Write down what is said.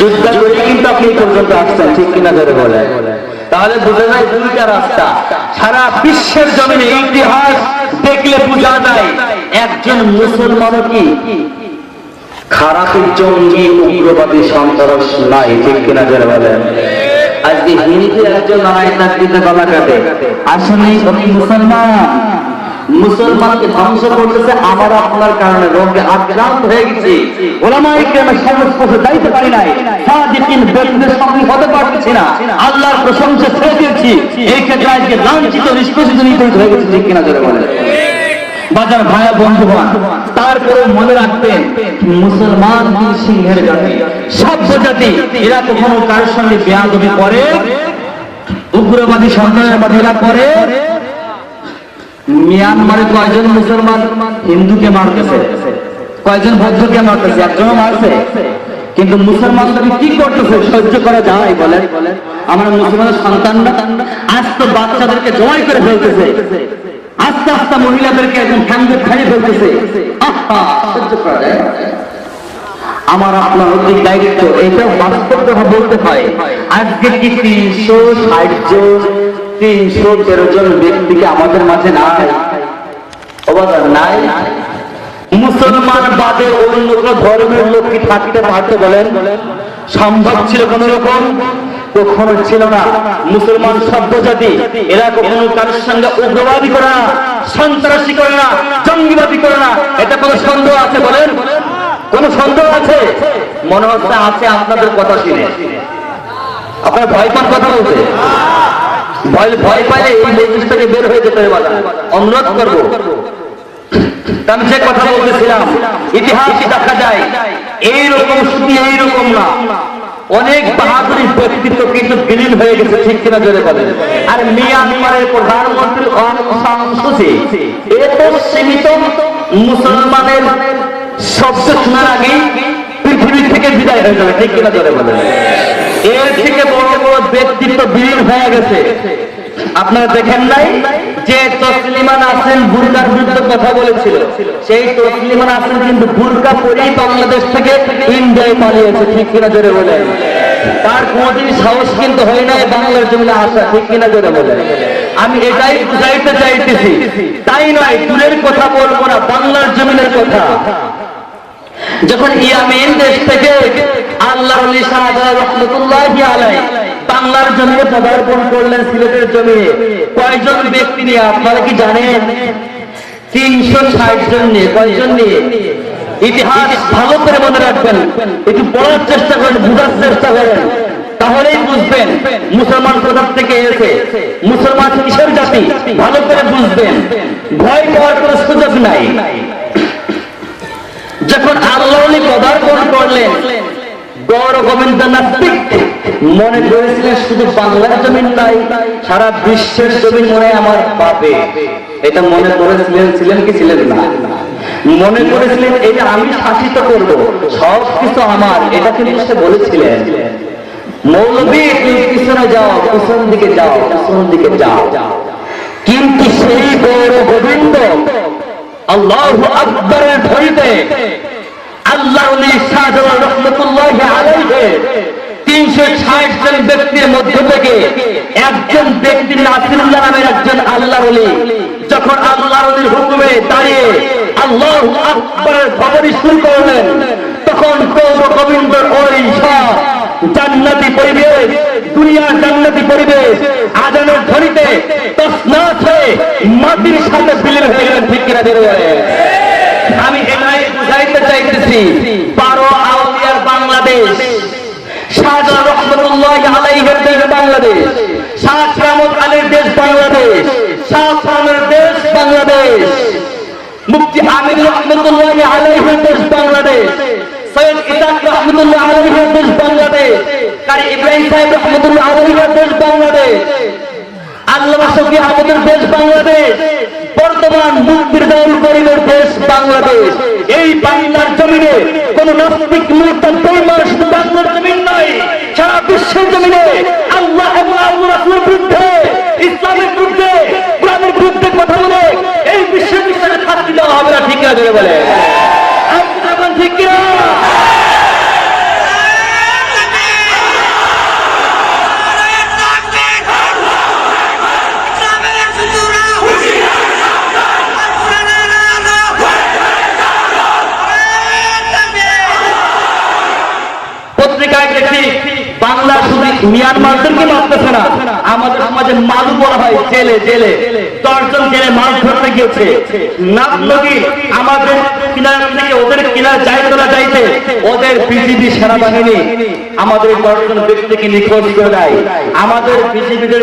যোদ্ধা কিন্তু আপনি পর্যন্ত আসছেন, ঠিক কিনা ধরে তাহলে বুঝে যায় দুইটা রাস্তা। সারা বিশ্বের জমিনে ইতিহাস দেখলে বোঝা যায় একজন মুসলমানও কি? খারাপ জঙ্গি, উগ্রবাদী সন্ত্রাস নাই, ঠিক কিনা ধরে বলে আজকে হিন্দু একজন নারায়ণ নাকরিতে গলা কাটে। আসলে মুসলমান। মুসলমানকে ধ্বংস করতেছে আমার আপনার কারণে রোগে আক্রান্ত হয়ে গেছি। ওলামাই কেন যাইতে পারি নাই। সঙ্গে হতে পারতেছি না। আল্লাহর প্রশংসা ছেড়ে দিয়েছি। এই ক্ষেত্রে আজকে লাঞ্ছিত হয়ে গেছে, ঠিক কিনা বলে বাজার তারপরে মনে রাখবেন, মুসলমান সিংহের জাতি। সভ্য জাতি, এরা কখনো কার সঙ্গে বেয়াদবি করে, উগ্রবাদী সন্ত্রাসবাদীরা করে মিয়ানমারে কয়জন মুসলমান হিন্দুকে মারতেছে? কয়জন বৌদ্ধকে মারতেছে? একজনও মারছে। কিন্তু মুসলমানদের কি করতেছে, সহ্য করা যায় বলেন। আমরা মুসলমানের সন্তানরা আজ তো বাচ্চাদেরকে জয় করে ফেলতেছে। আস্তে আস্তে মহিলাদেরকে একদম ফ্যান্ডে খাইয়ে ফেলতেছে। আমার আপনার অধিক দায়িত্ব এটা বাস্তব কথা বলতে হয়। আজকে কি তিনশো ষাট জন তিনশো তেরো জন ব্যক্তিকে আমাদের মাঝে নাই। নাই। মুসলমান বাদে অন্য ধর্মের লোক কি থাকতে পারতে বলেন? সম্ভব ছিল কোন রকম? কখনো ছিল না। মুসলমান জাতি, এরা কখনো কারোর সঙ্গে উগ্রবাদী করে না, সন্ত্রাসী করে না, জঙ্গিবাদী করে না। এটা কোনো সন্দেহ আছে বলেন? কোন সন্দেহ আছে? মনে হচ্ছে আছে আপনাদের কথা শুনে। আপনার ভয় পান কথা বলতে? ভয় পাইলে এই মজলিস থেকে বের হয়ে যেতে হবে অনুরোধ করব। অনেক বাহাদুরি ব্যক্তিত্ব কিন্তু বিলীন হয়ে গেছে, ঠিক কিনা জোরে আর মিয়ানমারের প্রধানমন্ত্রী মুসলমানের শব্দ শোনার আগেই পৃথিবী থেকে বিদায় হয়ে যাবে, ঠিক কিনা জোরে বলেন। এর থেকে বড় বড় ব্যক্তিত্ব বিলীন হয়ে গেছে। আপনারা দেখেন নাই যে তসলিমা নাসরিন বুরকার বিরুদ্ধে কথা বলেছিল। সেই তসলিমা নাসরিন কিন্তু বুরকা পরেই বাংলাদেশ থেকে ইন্ডিয়ায় পালিয়েছে, ঠিক কিনা জোরে বলে তার কোনদিন সাহস কিন্তু হয় নাই বাংলার জমিনে আসা, ঠিক কিনা জোরে বলে আমি এটাই বুঝাইতে চাইতেছি। তাই নয়, দূরের কথা বলব না, বাংলার জমিনের কথা। যখন ইয়ামিন দেশ থেকে আল্লাহ বাংলার জমিনে পদার্পণ করলেন সিলেটের জমিনে কয়জন ব্যক্তি নিয়ে আপনারা কি জানেন? তিনশো ষাট জন নিয়ে। কয়জন নিয়ে? ইতিহাস ভালো করে মনে রাখবেন। একটু পড়ার চেষ্টা করেন, বোঝার চেষ্টা করেন। তাহলেই বুঝবেন, মুসলমান কোথার থেকে এসে মুসলমান কিসের জাতি? ভালো করে বুঝবেন। ভয় পাওয়ার কোনো সুযোগ নাই। যখন করলেন। গৌর গোবিন্দ নাস্তিক মনে করেছিলেন শুধু বাংলার জমিন নাই, সারা বিশ্বের জমিন মনে আমার পাবে এটা মনে করেছিলেন, ছিলেন কি ছিলেন না? মনে করেছিলেন এটা আমি শাসিত করব সব কিছু আমার, এটা কিন্তু সে বলেছিলেন। মৌলবী, তুমি পিছনে যাও, পিছন দিকে যাও, পিছন দিকে যাও। কিন্তু সেই গৌর গোবিন্দ আল্লাহ আকবরের ধরিতে আল্লাহ তখন কৌর গোবিন্দর ওই জান্নাতি পরিবেশ দুনিয়ার পরিবেশ, আজানের ধরিতে তসনাথ হয়ে মাটির সাথে বিলীন হয়ে গেলেন বেরোয় আমি এটাই বুঝাইতে চাইতেছি বারো আউলিয়ার বাংলাদেশ। শাহজাহান রহমতুল্লাহ আলাইহের দেশ বাংলাদেশ। শাহ আলীর দেশ বাংলাদেশ। শাহ দেশ বাংলাদেশ। মুফতি আমির রহমতুল্লাহ আলাইহের দেশ বাংলাদেশ। সৈয়দ ইসাক রহমতুল্লাহ আলাইহের দেশ বাংলাদেশ। কারি ইব্রাহিম সাহেব রহমতুল্লাহ আলাইহের দেশ বাংলাদেশ। আল্লামা শফি আহমদের দেশ বাংলাদেশ। বর্তমান মুক্তির দল গরিবের দেশ বাংলাদেশ। এই বাংলার জমিনে কোন নাস্তিক মুহূর্ত পরিমাণ বাংলার জমিন নয় সারা বিশ্বের জমিনে আল্লাহ এবং আল্লাহ রাসূলের বিরুদ্ধে ইসলামের বিরুদ্ধে কোরআনের বিরুদ্ধে কথা বলে এই বিশ্বের বিচারে শাস্তি দেওয়া হবে না ঠিক আছে বলে আপনি যখন ঠিক কিনা মিয়ানমারদেরকে মারতেছে না। আমাদের আমাদের মালু বলা হয় জেলে জেলে। দশজন জেলে মাছ ধরতে গিয়েছে। নদী আমাদের কিনার থেকে ওদের কিনার যাইতে, ওদের বিজিবি সেনাবাহিনী আমাদের দশজন ব্যক্তিকে নিখোঁজ করে দেয়। আমাদের বিজিবিদের